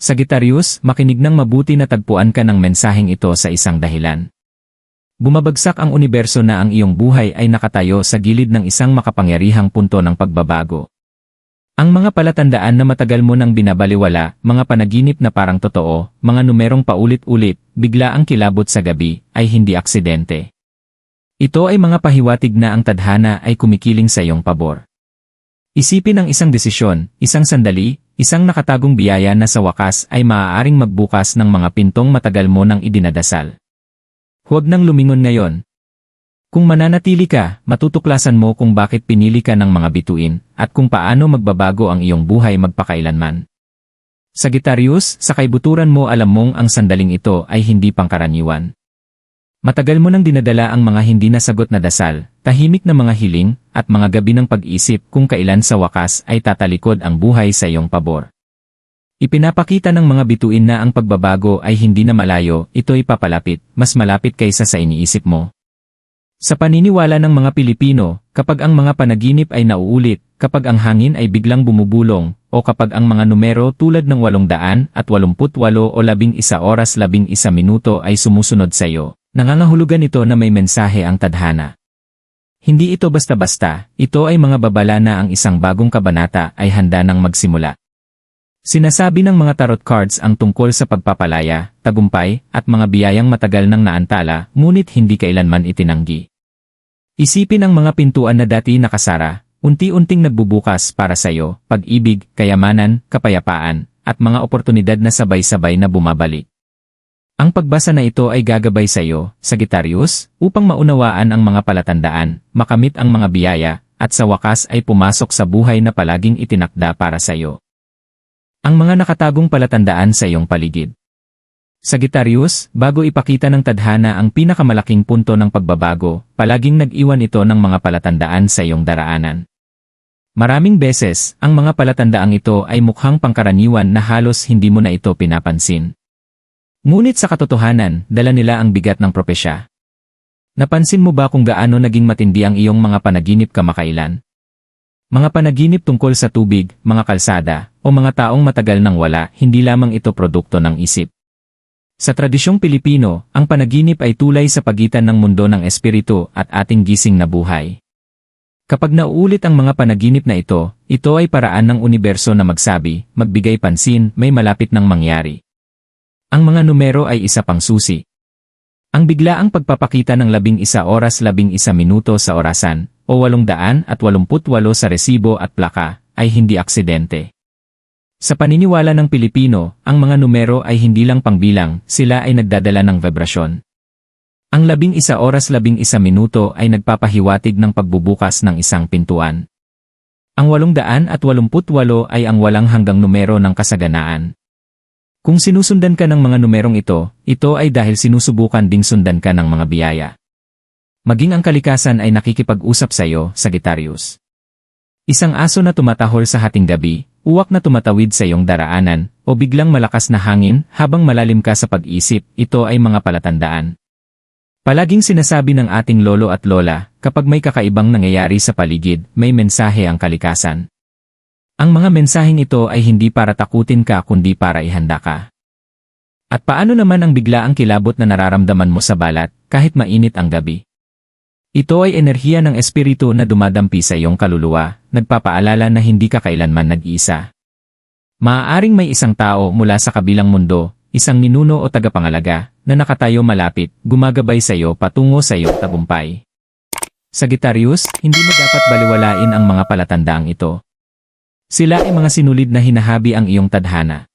Sagittarius, makinig ng mabuti na tagpuan ka ng mensaheng ito sa isang dahilan. Bumabagsak ang universo na ang iyong buhay ay nakatayo sa gilid ng isang makapangyarihang punto ng pagbabago. Ang mga palatandaan na matagal mo nang binabaliwala, mga panaginip na parang totoo, mga numerong paulit-ulit, bigla ang kilabot sa gabi, ay hindi aksidente. Ito ay mga pahiwatig na ang tadhana ay kumikiling sa iyong pabor. Isipin ang isang desisyon, isang sandali, isang nakatagong biyaya na sa wakas ay maaaring magbukas ng mga pintong matagal mo nang idinadasal. Huwag nang lumingon ngayon. Kung mananatili ka, matutuklasan mo kung bakit pinili ka ng mga bituin, at kung paano magbabago ang iyong buhay magpakailanman. Sagittarius, sa kaibuturan mo alam mong ang sandaling ito ay hindi pangkaraniwan. Matagal mo nang dinadala ang mga hindi nasagot na dasal, tahimik na mga hiling, at mga gabi ng pag-isip kung kailan sa wakas ay tatalikod ang buhay sa iyong pabor. Ipinapakita ng mga bituin na ang pagbabago ay hindi na malayo, ito'y papalapit, mas malapit kaysa sa iniisip mo. Sa paniniwala ng mga Pilipino, kapag ang mga panaginip ay nauulit, kapag ang hangin ay biglang bumubulong, o kapag ang mga numero tulad ng 888 o 11 oras 11 minuto ay sumusunod sa iyo, nangangahulugan ito na may mensahe ang tadhana. Hindi ito basta-basta, ito ay mga babala na ang isang bagong kabanata ay handa nang magsimula. Sinasabi ng mga tarot cards ang tungkol sa pagpapalaya, tagumpay, at mga biyayang matagal nang naantala, ngunit hindi kailanman itinanggi. Isipin ang mga pintuan na dati nakasara, unti-unting nagbubukas para sa iyo, pag-ibig, kayamanan, kapayapaan, at mga oportunidad na sabay-sabay na bumabalik. Ang pagbasa na ito ay gagabay sa iyo, Sagittarius, upang maunawaan ang mga palatandaan, makamit ang mga biyaya, at sa wakas ay pumasok sa buhay na palaging itinakda para sa iyo. Ang mga nakatagong palatandaan sa iyong paligid. Sagittarius, bago ipakita ng tadhana ang pinakamalaking punto ng pagbabago, palaging nag-iwan ito ng mga palatandaan sa iyong daraanan. Maraming beses, ang mga palatandaang ito ay mukhang pangkaraniwan na halos hindi mo na ito pinapansin. Ngunit sa katotohanan, dala nila ang bigat ng propesya. Napansin mo ba kung gaano naging matindi ang iyong mga panaginip kamakailan? Mga panaginip tungkol sa tubig, mga kalsada, o mga taong matagal nang wala, hindi lamang ito produkto ng isip. Sa tradisyong Pilipino, ang panaginip ay tulay sa pagitan ng mundo ng espiritu at ating gising na buhay. Kapag nauulit ang mga panaginip na ito, ito ay paraan ng universo na magsabi, magbigay pansin, may malapit nang mangyari. Ang mga numero ay isa pang susi. Ang biglaang pagpapakita ng labing isa oras labing isa minuto sa orasan, o walong daan at walumputwalo sa resibo at plaka, ay hindi aksidente. Sa paniniwala ng Pilipino, ang mga numero ay hindi lang pangbilang, sila ay nagdadala ng vibrasyon. Ang labing isa oras labing isa minuto ay nagpapahiwatig ng pagbubukas ng isang pintuan. Ang walong daan at walumputwalo ay ang walang hanggang numero ng kasaganaan. Kung sinusundan ka ng mga numerong ito, ito ay dahil sinusubukan ding sundan ka ng mga biyaya. Maging ang kalikasan ay nakikipag-usap sa iyo, Sagittarius. Isang aso na tumatahol sa hating gabi, uwak na tumatawid sa iyong daraanan, o biglang malakas na hangin habang malalim ka sa pag-isip, ito ay mga palatandaan. Palaging sinasabi ng ating lolo at lola, kapag may kakaibang nangyayari sa paligid, may mensahe ang kalikasan. Ang mga mensaheng ito ay hindi para takutin ka kundi para ihanda ka. At paano naman ang biglaang kilabot na nararamdaman mo sa balat, kahit mainit ang gabi? Ito ay enerhiya ng espiritu na dumadampi sa iyong kaluluwa, nagpapaalala na hindi ka kailanman nag-iisa. Maaaring may isang tao mula sa kabilang mundo, isang ninuno o tagapangalaga, na nakatayo malapit, gumagabay sa iyo patungo sa iyong tagumpay. Sagittarius, hindi mo dapat baliwalain ang mga palatandaang ito. Sila ay mga sinulid na hinahabi ang iyong tadhana.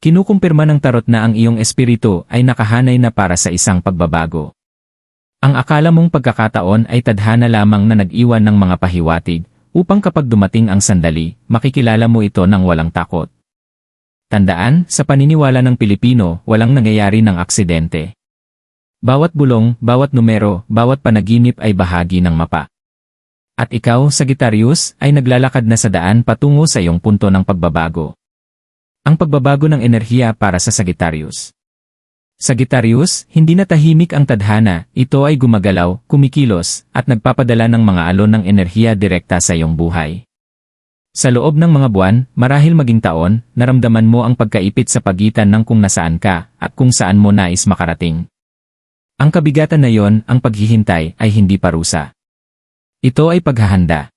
Kinukumpirma ng tarot na ang iyong espiritu ay nakahanay na para sa isang pagbabago. Ang akala mong pagkakataon ay tadhana lamang na nag-iwan ng mga pahiwatig, upang kapag dumating ang sandali, makikilala mo ito ng walang takot. Tandaan, sa paniniwala ng Pilipino, walang nangyayari ng aksidente. Bawat bulong, bawat numero, bawat panaginip ay bahagi ng mapa. At ikaw, Sagittarius, ay naglalakad na sa daan patungo sa iyong punto ng pagbabago. Ang pagbabago ng enerhiya para sa Sagittarius. Sagittarius, hindi na tahimik ang tadhana, ito ay gumagalaw, kumikilos, at nagpapadala ng mga alon ng enerhiya direkta sa iyong buhay. Sa loob ng mga buwan, marahil maging taon, naramdaman mo ang pagkaipit sa pagitan ng kung nasaan ka at kung saan mo nais makarating. Ang kabigatan na yon, ang paghihintay, ay hindi parusa. Ito ay paghahanda.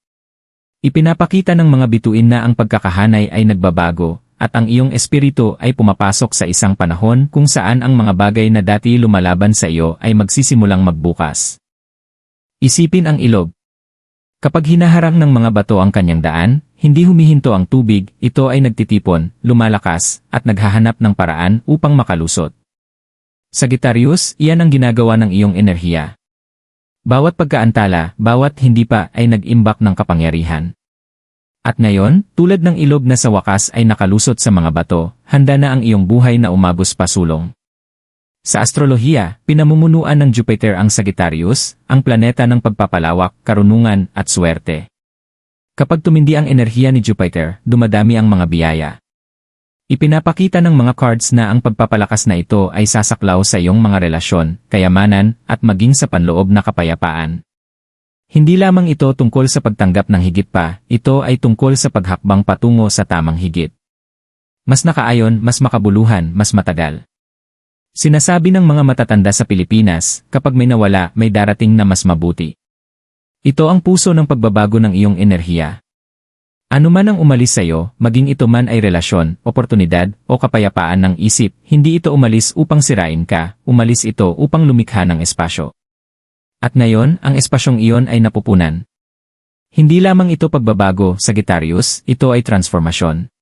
Ipinapakita ng mga bituin na ang pagkakahanay ay nagbabago, at ang iyong espiritu ay pumapasok sa isang panahon kung saan ang mga bagay na dati lumalaban sa iyo ay magsisimulang magbukas. Isipin ang ilog. Kapag hinaharang ng mga bato ang kanyang daan, hindi humihinto ang tubig, ito ay nagtitipon, lumalakas, at naghahanap ng paraan upang makalusot. Sagittarius, iyan ang ginagawa ng iyong enerhiya. Bawat pagkaantala, bawat hindi pa ay nag-imbak ng kapangyarihan. At ngayon, tulad ng ilog na sa wakas ay nakalusot sa mga bato, handa na ang iyong buhay na umagos pasulong. Sa astrolohiya, pinamumunuan ng Jupiter ang Sagittarius, ang planeta ng pagpapalawak, karunungan, at swerte. Kapag tumindi ang enerhiya ni Jupiter, dumadami ang mga biyaya. Ipinapakita ng mga cards na ang pagpapalakas na ito ay sasaklaw sa iyong mga relasyon, kayamanan, at maging sa panloob na kapayapaan. Hindi lamang ito tungkol sa pagtanggap ng higit pa, ito ay tungkol sa paghakbang patungo sa tamang higit. Mas nakaayon, mas makabuluhan, mas matagal. Sinasabi ng mga matatanda sa Pilipinas, kapag may nawala, may darating na mas mabuti. Ito ang puso ng pagbabago ng iyong enerhiya, ano man ang umalis sa iyo, maging ito man ay relasyon, oportunidad, o kapayapaan ng isip, hindi ito umalis upang sirain ka, umalis ito upang lumikha ng espasyo. At ngayon, ang espasyong iyon ay napupunan. Hindi lamang ito pagbabago, Sagittarius, ito ay transformasyon.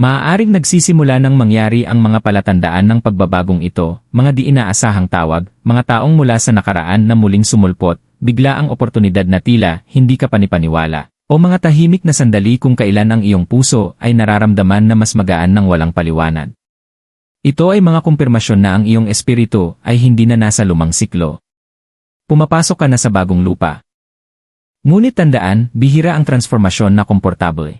Maaaring nagsisimula ng mangyari ang mga palatandaan ng pagbabagong ito, mga di inaasahang tawag, mga taong mula sa nakaraan na muling sumulpot, bigla ang oportunidad na tila, hindi ka panipaniwala. O mga tahimik na sandali kung kailan ang iyong puso ay nararamdaman na mas magaan ng walang paliwanag. Ito ay mga kumpirmasyon na ang iyong espiritu ay hindi na nasa lumang siklo. Pumapasok ka na sa bagong lupa. Ngunit tandaan, bihira ang transformasyon na komportable.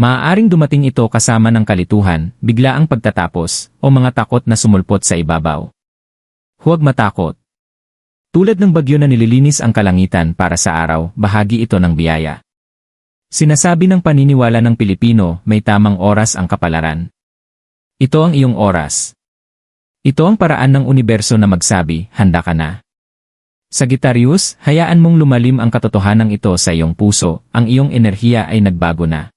Maaaring dumating ito kasama ng kalituhan, bigla ang pagtatapos, o mga takot na sumulpot sa ibabaw. Huwag matakot. Tulad ng bagyo na nililinis ang kalangitan para sa araw, bahagi ito ng biyaya. Sinasabi ng paniniwala ng Pilipino, may tamang oras ang kapalaran. Ito ang iyong oras. Ito ang paraan ng universo na magsabi, handa ka na. Sagittarius, hayaan mong lumalim ang katotohanan ito sa iyong puso, ang iyong enerhiya ay nagbago na.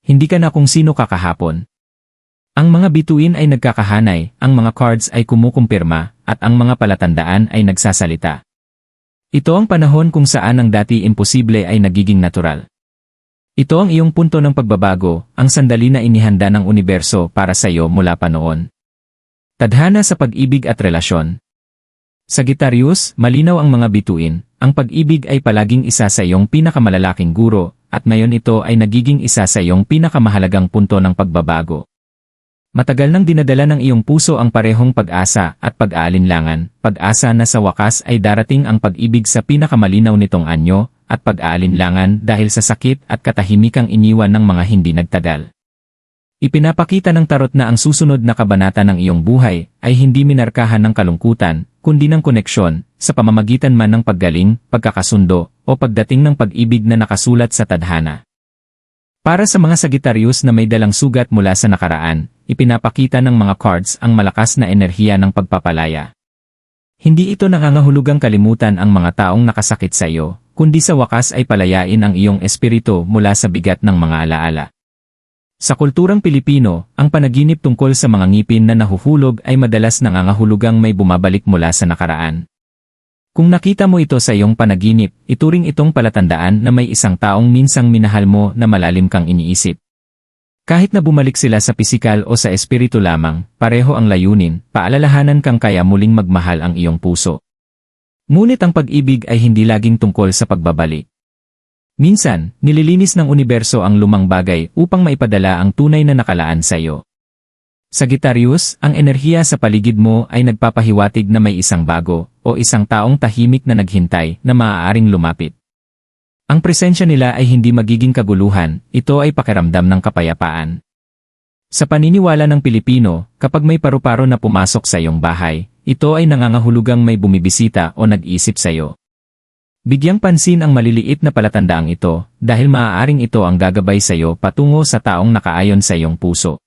Hindi ka na kung sino kakahapon. Ang mga bituin ay nagkakahanay, ang mga cards ay kumukumpirma, at ang mga palatandaan ay nagsasalita. Ito ang panahon kung saan ang dati imposible ay nagiging natural. Ito ang iyong punto ng pagbabago, ang sandali na inihanda ng universo para sa iyo mula pa noon. Tadhana sa pag-ibig at relasyon. Sagittarius, malinaw ang mga bituin, ang pag-ibig ay palaging isa sa iyong pinakamalalaking guro, at ngayon ito ay nagiging isa sa iyong pinakamahalagang punto ng pagbabago. Matagal nang dinadala ng iyong puso ang parehong pag-asa at pag-aalinlangan, pag-asa na sa wakas ay darating ang pag-ibig sa pinakamalinaw nitong anyo, at pag-aalinlangan dahil sa sakit at katahimikang iniwan ng mga hindi nagtagal. Ipinapakita ng tarot na ang susunod na kabanata ng iyong buhay ay hindi minarkahan ng kalungkutan, kundi ng koneksyon, sa pamamagitan man ng paggaling, pagkakasundo, o pagdating ng pag-ibig na nakasulat sa tadhana. Para sa mga Sagittarius na may dalang sugat mula sa nakaraan, ipinapakita ng mga cards ang malakas na enerhiya ng pagpapalaya. Hindi ito nangangahulugang kalimutan ang mga taong nakasakit sa iyo, kundi sa wakas ay palayain ang iyong espiritu mula sa bigat ng mga alaala. Sa kulturang Pilipino, ang panaginip tungkol sa mga ngipin na nahuhulog ay madalas nangangahulugang may bumabalik mula sa nakaraan. Kung nakita mo ito sa iyong panaginip, ituring itong palatandaan na may isang taong minsang minahal mo na malalim kang iniisip. Kahit na bumalik sila sa pisikal o sa espiritu lamang, pareho ang layunin, paalalahanan kang kaya muling magmahal ang iyong puso. Ngunit ang pag-ibig ay hindi laging tungkol sa pagbabalik. Minsan, nililinis ng universo ang lumang bagay upang maipadala ang tunay na nakalaan sa iyo. Sagittarius, ang enerhiya sa paligid mo ay nagpapahiwatig na may isang bago o isang taong tahimik na naghintay na maaaring lumapit. Ang presensya nila ay hindi magiging kaguluhan, ito ay pakiramdam ng kapayapaan. Sa paniniwala ng Pilipino, kapag may paru-paro na pumasok sa iyong bahay, ito ay nangangahulugang may bumibisita o nag-isip sa iyo. Bigyang pansin ang maliliit na palatandaang ito dahil maaaring ito ang gagabay sa iyo patungo sa taong nakaayon sa iyong puso.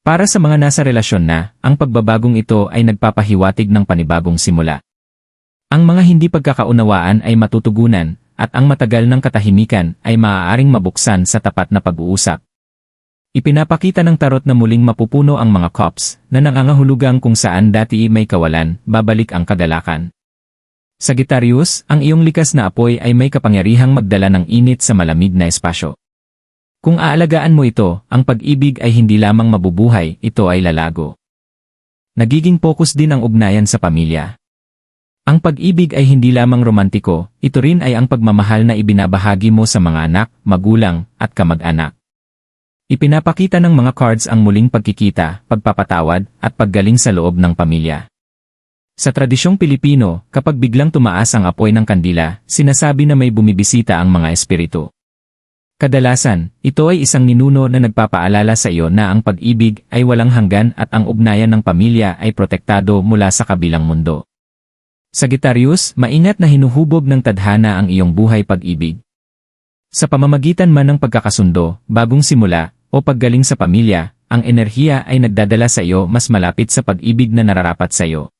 Para sa mga nasa relasyon na, ang pagbabagong ito ay nagpapahiwatig ng panibagong simula. Ang mga hindi pagkakaunawaan ay matutugunan at ang matagal ng katahimikan ay maaaring mabuksan sa tapat na pag-uusap. Ipinapakita ng tarot na muling mapupuno ang mga cops na nangangahulugang kung saan dati may kawalan, babalik ang kagalakan. Sagittarius, ang iyong likas na apoy ay may kapangyarihang magdala ng init sa malamig na espasyo. Kung aalagaan mo ito, ang pag-ibig ay hindi lamang mabubuhay, ito ay lalago. Nagiging focus din ang ugnayan sa pamilya. Ang pag-ibig ay hindi lamang romantiko, ito rin ay ang pagmamahal na ibinabahagi mo sa mga anak, magulang, at kamag-anak. Ipinapakita ng mga cards ang muling pagkikita, pagpapatawad, at paggaling sa loob ng pamilya. Sa tradisyong Pilipino, kapag biglang tumaas ang apoy ng kandila, sinasabi na may bumibisita ang mga espiritu. Kadalasan, ito ay isang ninuno na nagpapaalala sa iyo na ang pag-ibig ay walang hanggan at ang ugnayan ng pamilya ay protektado mula sa kabilang mundo. Sagittarius, maingat na hinuhubog ng tadhana ang iyong buhay pag-ibig. Sa pamamagitan man ng pagkakasundo, bagong simula, o paggaling sa pamilya, ang enerhiya ay nagdadala sa iyo mas malapit sa pag-ibig na nararapat sa iyo.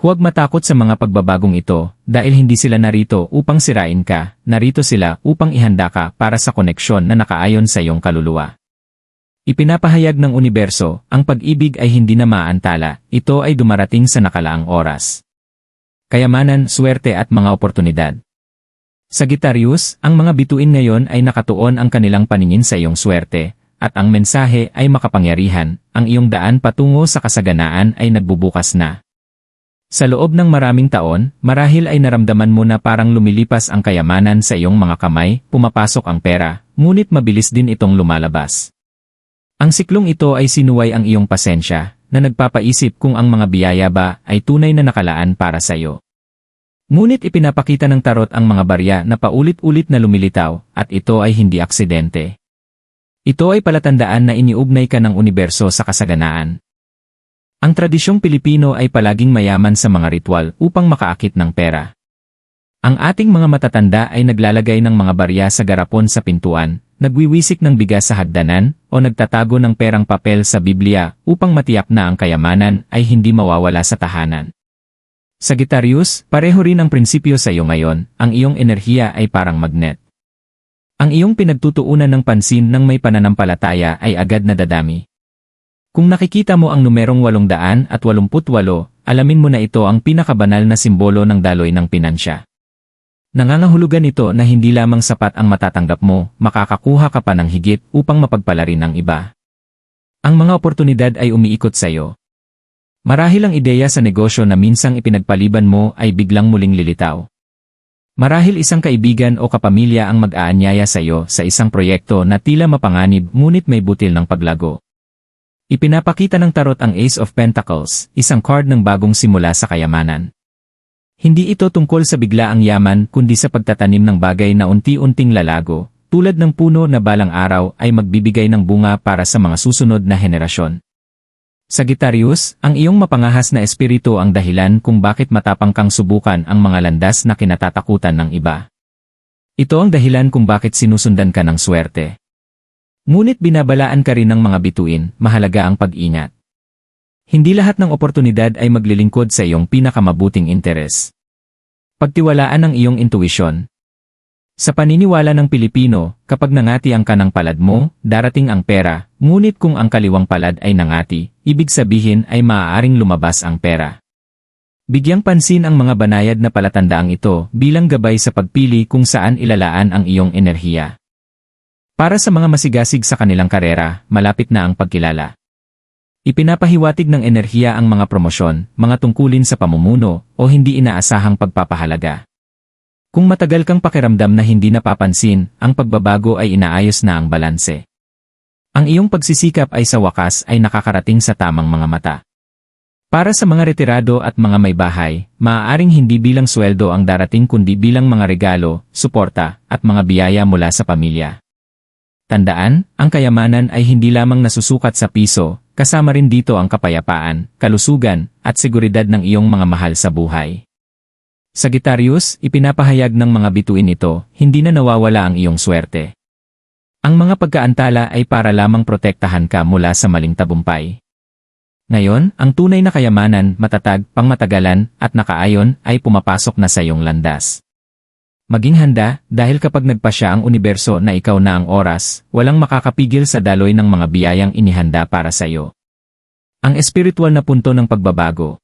Huwag matakot sa mga pagbabagong ito dahil hindi sila narito upang sirain ka, narito sila upang ihanda ka para sa koneksyon na nakaayon sa iyong kaluluwa. Ipinapahayag ng universo, ang pag-ibig ay hindi na maantala, ito ay dumarating sa nakalaang oras. Kayamanan, swerte at mga oportunidad. Sagittarius, ang mga bituin ngayon ay nakatuon ang kanilang paningin sa iyong swerte, at ang mensahe ay makapangyarihan, ang iyong daan patungo sa kasaganaan ay nagbubukas na. Sa loob ng maraming taon, marahil ay naramdaman mo na parang lumilipas ang kayamanan sa iyong mga kamay, pumapasok ang pera, ngunit mabilis din itong lumalabas. Ang siklong ito ay sinuway ang iyong pasensya, na nagpapaisip kung ang mga biyaya ba ay tunay na nakalaan para sa iyo. Ngunit ipinapakita ng tarot ang mga barya na paulit-ulit na lumilitaw, at ito ay hindi aksidente. Ito ay palatandaan na iniugnay ka ng universo sa kasaganaan. Ang tradisyong Pilipino ay palaging mayaman sa mga ritual upang makaakit ng pera. Ang ating mga matatanda ay naglalagay ng mga barya sa garapon sa pintuan, nagwiwisik ng bigas sa hagdanan, o nagtatago ng perang papel sa Biblia upang matiyak na ang kayamanan ay hindi mawawala sa tahanan. Sagittarius, pareho rin ang prinsipyo sa iyo ngayon, ang iyong enerhiya ay parang magnet. Ang iyong pinagtutuunan ng pansin ng may pananampalataya ay agad na dadami. Kung nakikita mo ang numerong 888, alamin mo na ito ang pinakabanal na simbolo ng daloy ng pinansya. Nangangahulugan ito na hindi lamang sapat ang matatanggap mo, makakakuha ka pa ng higit upang mapagpalarin ng iba. Ang mga oportunidad ay umiikot sa iyo. Marahil ang ideya sa negosyo na minsang ipinagpaliban mo ay biglang muling lilitaw. Marahil isang kaibigan o kapamilya ang mag-aanyaya sa iyo sa isang proyekto na tila mapanganib ngunit may butil ng paglago. Ipinapakita ng tarot ang Ace of Pentacles, isang card ng bagong simula sa kayamanan. Hindi ito tungkol sa biglaang yaman kundi sa pagtatanim ng bagay na unti-unting lalago, tulad ng puno na balang araw ay magbibigay ng bunga para sa mga susunod na henerasyon. Sagittarius, ang iyong mapangahas na espiritu ang dahilan kung bakit matapang kang subukan ang mga landas na kinatatakutan ng iba. Ito ang dahilan kung bakit sinusundan ka ng swerte. Ngunit binabalaan ka rin ng mga bituin, mahalaga ang pag-ingat. Hindi lahat ng oportunidad ay maglilingkod sa iyong pinakamabuting interes. Pagtiwalaan ang iyong intuisyon. Sa paniniwala ng Pilipino, kapag nangati ang kanang palad mo, darating ang pera, ngunit kung ang kaliwang palad ay nangati, ibig sabihin ay maaaring lumabas ang pera. Bigyang pansin ang mga banayad na palatandaang ito bilang gabay sa pagpili kung saan ilalaan ang iyong enerhiya. Para sa mga masigasig sa kanilang karera, malapit na ang pagkilala. Ipinapahiwatig ng enerhiya ang mga promosyon, mga tungkulin sa pamumuno, o hindi inaasahang pagpapahalaga. Kung matagal kang pakiramdam na hindi napapansin, ang pagbabago ay inaayos na ang balanse. Ang iyong pagsisikap ay sa wakas ay nakakarating sa tamang mga mata. Para sa mga retirado at mga may bahay, maaaring hindi bilang sweldo ang darating kundi bilang mga regalo, suporta, at mga biyaya mula sa pamilya. Tandaan, ang kayamanan ay hindi lamang nasusukat sa piso, kasama rin dito ang kapayapaan, kalusugan, at seguridad ng iyong mga mahal sa buhay. Sagittarius, ipinapahayag ng mga bituin ito, hindi na nawawala ang iyong swerte. Ang mga pagkaantala ay para lamang protektahan ka mula sa maling tabumpay. Ngayon, ang tunay na kayamanan, matatag, pangmatagalan, at nakaayon ay pumapasok na sa iyong landas. Maging handa, dahil kapag nagpasya ang universo na ikaw na ang oras, walang makakapigil sa daloy ng mga biyayang inihanda para sa iyo. Ang espiritual na punto ng pagbabago.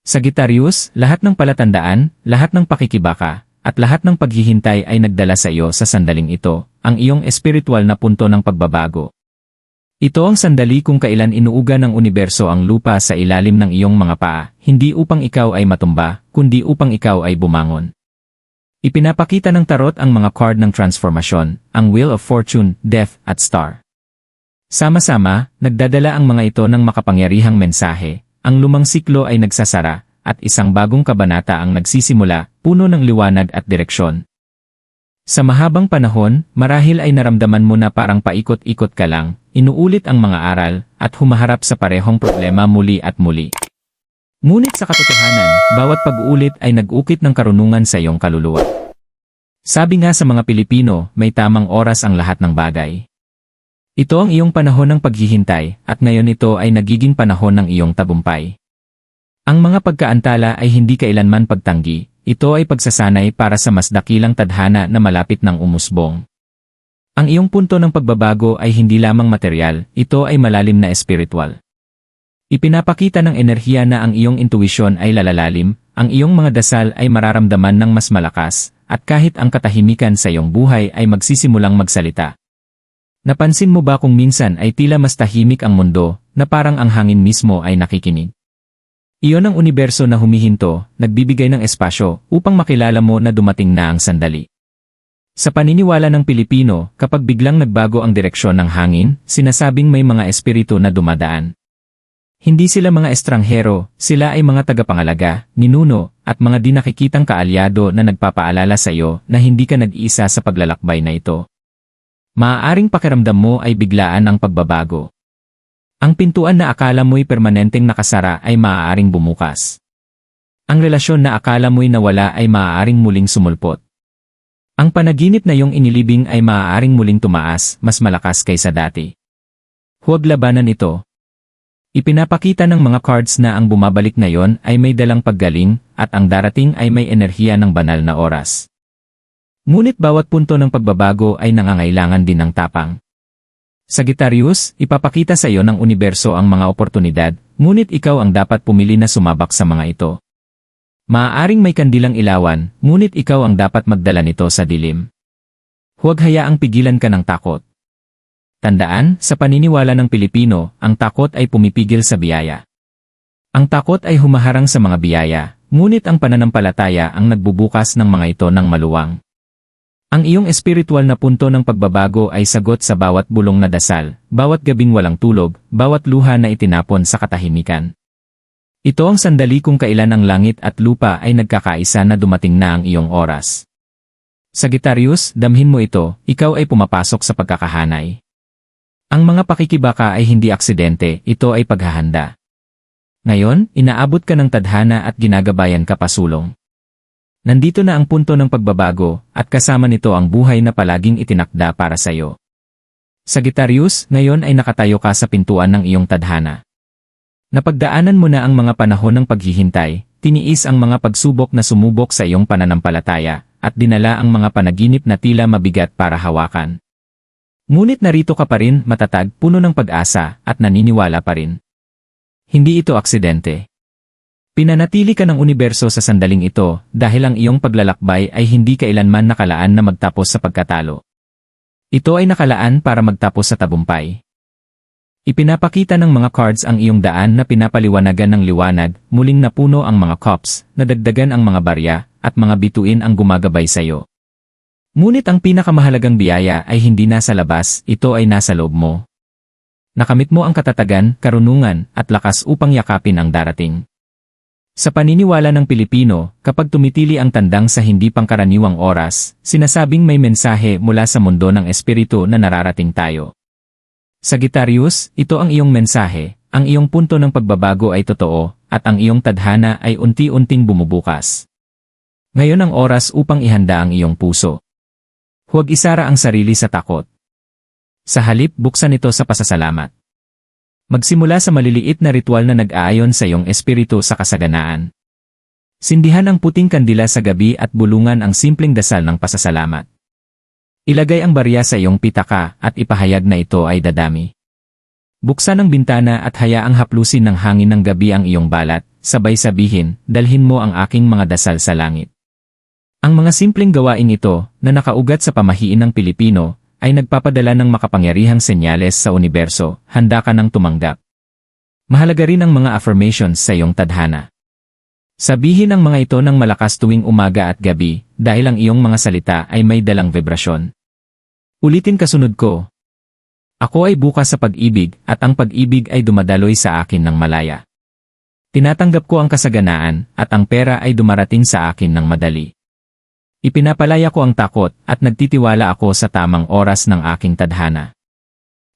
Sagittarius, lahat ng palatandaan, lahat ng pakikibaka, at lahat ng paghihintay ay nagdala sa iyo sa sandaling ito, ang iyong espiritual na punto ng pagbabago. Ito ang sandali kung kailan inuuga ng universo ang lupa sa ilalim ng iyong mga paa, hindi upang ikaw ay matumba, kundi upang ikaw ay bumangon. Ipinapakita ng tarot ang mga card ng transformasyon, ang Wheel of Fortune, Death, at Star. Sama-sama, nagdadala ang mga ito ng makapangyarihang mensahe, ang lumang siklo ay nagsasara, at isang bagong kabanata ang nagsisimula, puno ng liwanag at direksyon. Sa mahabang panahon, marahil ay naramdaman mo na parang paikot-ikot ka lang, inuulit ang mga aral, at humaharap sa parehong problema muli at muli. Ngunit sa katotohanan, bawat pag-uulit ay nag-ukit ng karunungan sa iyong kaluluwa. Sabi nga sa mga Pilipino, may tamang oras ang lahat ng bagay. Ito ang iyong panahon ng paghihintay, at ngayon ito ay nagiging panahon ng iyong tabumpay. Ang mga pagkaantala ay hindi kailanman pagtanggi, ito ay pagsasanay para sa mas dakilang tadhana na malapit ng umusbong. Ang iyong punto ng pagbabago ay hindi lamang material, ito ay malalim na espiritual. Ipinapakita ng enerhiya na ang iyong intuisyon ay lalalalim, ang iyong mga dasal ay mararamdaman ng mas malakas, at kahit ang katahimikan sa iyong buhay ay magsisimulang magsalita. Napansin mo ba kung minsan ay tila mas tahimik ang mundo, na parang ang hangin mismo ay nakikinig? Iyon ang universo na humihinto, nagbibigay ng espasyo, upang makilala mo na dumating na ang sandali. Sa paniniwala ng Pilipino, kapag biglang nagbago ang direksyon ng hangin, sinasabing may mga espiritu na dumadaan. Hindi sila mga estranghero, sila ay mga tagapangalaga, ninuno, at mga di nakikitang kaalyado na nagpapaalala sa iyo na hindi ka nag-iisa sa paglalakbay na ito. Maaaring pakiramdam mo ay biglaan ang pagbabago. Ang pintuan na akala mo'y permanenteng nakasara ay maaaring bumukas. Ang relasyon na akala mo'y nawala ay maaaring muling sumulpot. Ang panaginip na iyong inilibing ay maaaring muling tumaas, mas malakas kaysa dati. Huwag labanan ito, Ipinapakita ng mga cards na ang bumabalik ngayon ay may dalang paggaling at ang darating ay may enerhiya ng banal na oras. Ngunit bawat punto ng pagbabago ay nangangailangan din ng tapang. Sagittarius, ipapakita sa iyo ng universo ang mga oportunidad, ngunit ikaw ang dapat pumili na sumabak sa mga ito. Maaaring may kandilang ilawan, ngunit ikaw ang dapat magdala nito sa dilim. Huwag hayaang pigilan ka ng takot. Tandaan, sa paniniwala ng Pilipino, ang takot ay pumipigil sa biyaya. Ang takot ay humaharang sa mga biyaya, ngunit ang pananampalataya ang nagbubukas ng mga ito ng maluwang. Ang iyong espiritual na punto ng pagbabago ay sagot sa bawat bulong na dasal, bawat gabing walang tulog, bawat luha na itinapon sa katahimikan. Ito ang sandali kung kailan ang langit at lupa ay nagkakaisa na dumating na ang iyong oras. Sagittarius, damhin mo ito, ikaw ay pumapasok sa pagkakahanay. Ang mga pakikibaka ay hindi aksidente, ito ay paghahanda. Ngayon, inaabot ka ng tadhana at ginagabayan ka pasulong. Nandito na ang punto ng pagbabago, at kasama nito ang buhay na palaging itinakda para sa iyo. Sagittarius, ngayon ay nakatayo ka sa pintuan ng iyong tadhana. Napagdaanan mo na ang mga panahon ng paghihintay, tiniis ang mga pagsubok na sumubok sa iyong pananampalataya, at dinala ang mga panaginip na tila mabigat para hawakan. Ngunit narito ka pa rin, matatag, puno ng pag-asa, at naniniwala pa rin. Hindi ito aksidente. Pinanatili ka ng universo sa sandaling ito dahil ang iyong paglalakbay ay hindi kailanman nakalaan na magtapos sa pagkatalo. Ito ay nakalaan para magtapos sa tabumpay. Ipinapakita ng mga cards ang iyong daan na pinapaliwanagan ng liwanag, muling napuno ang mga cups, nadagdagan ang mga barya, at mga bituin ang gumagabay sa iyo. Ngunit ang pinakamahalagang biyaya ay hindi nasa labas, ito ay nasa loob mo. Nakamit mo ang katatagan, karunungan, at lakas upang yakapin ang darating. Sa paniniwala ng Pilipino, kapag tumitili ang tandang sa hindi pangkaraniwang oras, sinasabing may mensahe mula sa mundo ng espiritu na nararating tayo. Sagittarius, ito ang iyong mensahe, ang iyong punto ng pagbabago ay totoo, at ang iyong tadhana ay unti-unting bumubukas. Ngayon ang oras upang ihanda ang iyong puso. Huwag isara ang sarili sa takot. Sa halip, buksan ito sa pasasalamat. Magsimula sa maliliit na ritual na nag-aayon sa iyong espiritu sa kasaganaan. Sindihan ang puting kandila sa gabi at bulungan ang simpleng dasal ng pasasalamat. Ilagay ang barya sa iyong pitaka at ipahayag na ito ay dadami. Buksan ang bintana at hayaang haplusin ng hangin ng gabi ang iyong balat, sabay sabihin, dalhin mo ang aking mga dasal sa langit. Ang mga simpleng gawain ito, na nakaugat sa pamahiin ng Pilipino, ay nagpapadala ng makapangyarihang senyales sa universo, handa ka nang tumanggap. Mahalaga rin ang mga affirmations sa iyong tadhana. Sabihin ang mga ito ng malakas tuwing umaga at gabi, dahil ang iyong mga salita ay may dalang vibrasyon. Ulitin kasunod ko. Ako ay bukas sa pag-ibig, at ang pag-ibig ay dumadaloy sa akin ng malaya. Tinatanggap ko ang kasaganaan, at ang pera ay dumarating sa akin ng madali. Ipinapalaya ko ang takot at nagtitiwala ako sa tamang oras ng aking tadhana.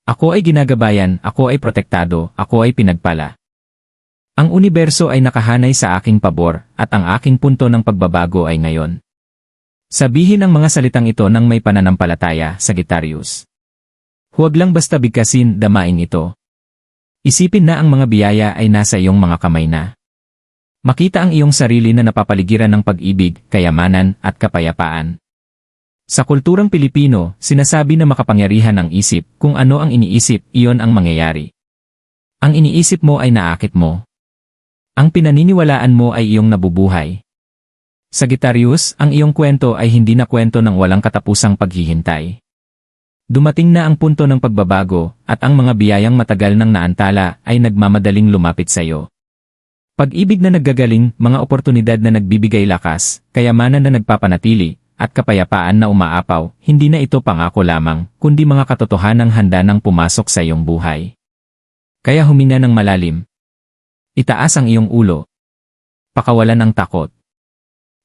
Ako ay ginagabayan, ako ay protektado, ako ay pinagpala. Ang universo ay nakahanay sa aking pabor at ang aking punto ng pagbabago ay ngayon. Sabihin ang mga salitang ito ng may pananampalataya, Sagittarius. Huwag lang basta bigkasin, damain ito. Isipin na ang mga biyaya ay nasa iyong mga kamay na. Makita ang iyong sarili na napapaligiran ng pag-ibig, kayamanan, at kapayapaan. Sa kulturang Pilipino, sinasabi na makapangyarihan ang isip, kung ano ang iniisip, iyon ang mangyayari. Ang iniisip mo ay naakit mo. Ang pinaniniwalaan mo ay iyong nabubuhay. Sagittarius, ang iyong kwento ay hindi na kwento ng walang katapusang paghihintay. Dumating na ang punto ng pagbabago, at ang mga biyayang matagal nang naantala ay nagmamadaling lumapit sa iyo. Pag-ibig na naggagaling, mga oportunidad na nagbibigay lakas, kayamanan na nagpapanatili, at kapayapaan na umaapaw, hindi na ito pangako lamang, kundi mga katotohanang handa nang pumasok sa iyong buhay. Kaya huminga ng malalim. Itaas ang iyong ulo. Pakawalan ang takot.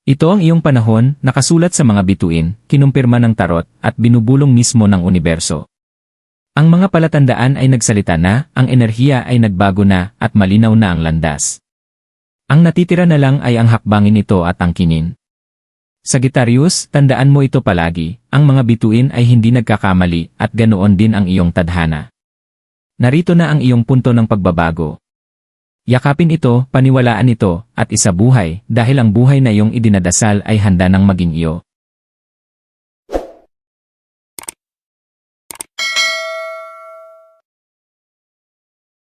Ito ang iyong panahon, nakasulat sa mga bituin, kinumpirma ng tarot, at binubulong mismo ng universo. Ang mga palatandaan ay nagsalita na, ang enerhiya ay nagbago na, at malinaw na ang landas. Ang natitira na lang ay ang hakbangin ito at ang kinin. Sagittarius, tandaan mo ito palagi, ang mga bituin ay hindi nagkakamali at ganoon din ang iyong tadhana. Narito na ang iyong punto ng pagbabago. Yakapin ito, paniwalaan ito, at isabuhay dahil ang buhay na iyong idinadasal ay handa ng maging iyo.